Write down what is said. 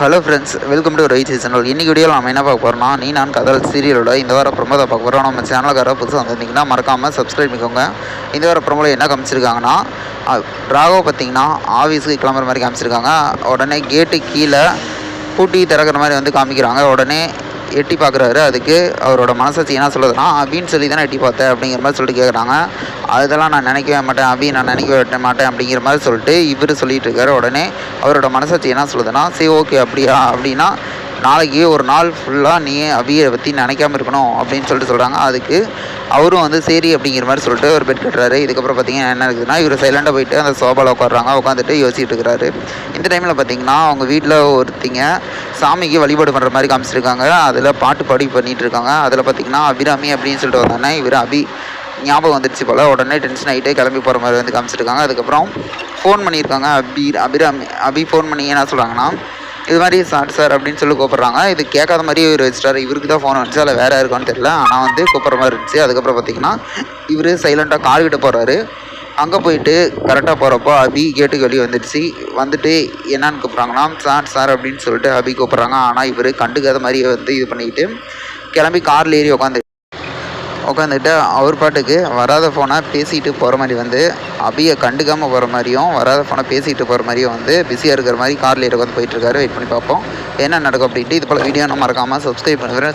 Hello friends welcome to right channel இன்னைக்கு வீடியோவில் நம்ம என்ன பார்க்க போகிறோம்னா நீ நான் கதல் சீரியலோட இந்த வார ப்ரொமோ தான் பார்க்க போகிறோம் நம்ம சேனலுக்கார புதுசாக வந்திருந்தீங்கன்னா மறக்காமல் சப்ஸ்கிரைப் பண்ணிக்கோங்க. இந்த வார ப்ரொமோவில் என்ன காமிச்சிருக்காங்கன்னா ராகவ் பார்த்தீங்கன்னா ஆஃபீஸுக்கு கிளம்புற மாதிரி காமிச்சிருக்காங்க. உடனே கேட்டு கீழே பூட்டி திறக்கிற மாதிரி வந்து காமிக்கிறாங்க. உடனே எட்டி பார்க்குறாரு. அதுக்கு அவரோட மனசாட்சி என்ன சொல்லுதுன்னா அபின்னு சொல்லி தானே எட்டி பார்த்தேன் அப்படிங்கிற மாதிரி சொல்லிட்டு கேட்குறாங்க அதெல்லாம் நான் நினைக்கவே மாட்டேன் அபி நான் நினைக்கவே மாட்டேன் அப்படிங்கிற மாதிரி சொல்லிட்டு இவர் சொல்லிட்டு இருக்காரு. உடனே அவரோட மனசாட்சி என்ன சொல்லுதுன்னா சரி ஓகே அப்படியா? அப்படின்னா நாளைக்கு ஒரு நாள் ஃபுல்லாக நீ அபியை பற்றி நினைக்காம இருக்கணும் அப்படின்னு சொல்லிட்டு சொல்கிறாங்க அதுக்கு அவரும் வந்து சரி அப்படிங்கிற மாதிரி சொல்லிட்டு ஒரு பெட் கட்டுறாரு. இதுக்கப்புறம் பார்த்தீங்கன்னா என்ன இருக்குதுன்னா இவர் சைலண்டாக போயிட்டு அந்த சோபாவில் உட்காடுறாங்க உட்காந்துட்டு யோசிச்சுட்டு இருக்கிறாரு. இந்த டைமில் பார்த்தீங்கன்னா அவங்க வீட்டில் ஒருத்திங்க சாமிக்கு வழிபாடு பண்ணுற மாதிரி காமிச்சிருக்காங்க. அதில் பாட்டு பாடி பண்ணிகிட்டு இருக்காங்க. அதில் பார்த்தீங்கன்னா அபிராமி அப்படின்னு சொல்லிட்டு வந்தானே இவர் அபி. ஞாபகம் வந்துடுச்சு போல். உடனே டென்ஷன் ஆகிட்டே கிளம்பி போகிற மாதிரி வந்து காமிச்சிருக்காங்க. அதுக்கப்புறம் ஃபோன் பண்ணியிருக்காங்க. அபி அபிராமி அபி ஃபோன் பண்ணி என்ன சொல்கிறாங்கன்னா இது மாதிரி சார் சார் அப்படின்னு சொல்லி கூப்பிட்றாங்க. இது கேட்காத மாதிரி இவர் வச்சுட்டாரு இவருக்கு தான் ஃபோன் வந்துச்சு. அதில் வேறு யாருக்கான்னு தெரியல. ஆனால் வந்து கூப்பிட்ற மாதிரி இருந்துச்சு. அதுக்கப்புறம் பார்த்தீங்கன்னா இவர் சைலண்ட்டாக கால் கிட்ட போகிறாரு அங்கே போயிட்டு கரெக்டாக போகிறப்போ அபி கேட்டுக்கு வெளியே வந்துடுச்சு. வந்துட்டு என்னன்னு கூப்பிட்றாங்கன்னா சார் சார் அப்படின்னு சொல்லிட்டு அபி கூப்பிட்றாங்க. ஆனால் இவர் கண்டுக்காத மாதிரி வந்து இது பண்ணிக்கிட்டு கிளம்பி காரில் ஏறி உட்காந்து உட்காந்துட்டு அவர் பாட்டுக்கு வராத ஃபோனை பேசிகிட்டு போகிற மாதிரி வந்து அபியை கண்டுக்காமல் போகிற மாதிரியும் வராத ஃபோனை பேசிட்டு போகிற மாதிரியும் வந்து பிஸியாக இருக்கிற மாதிரி காரில் உட்காந்து போயிட்டுருக்காரு வெயிட் பண்ணி பார்ப்போம். என்ன நடக்கும் அப்படின்ட்டு இது போல் வீடியோ நம்ம மறக்காமல் சப்ஸ்கிரைப் பண்ணுறேன்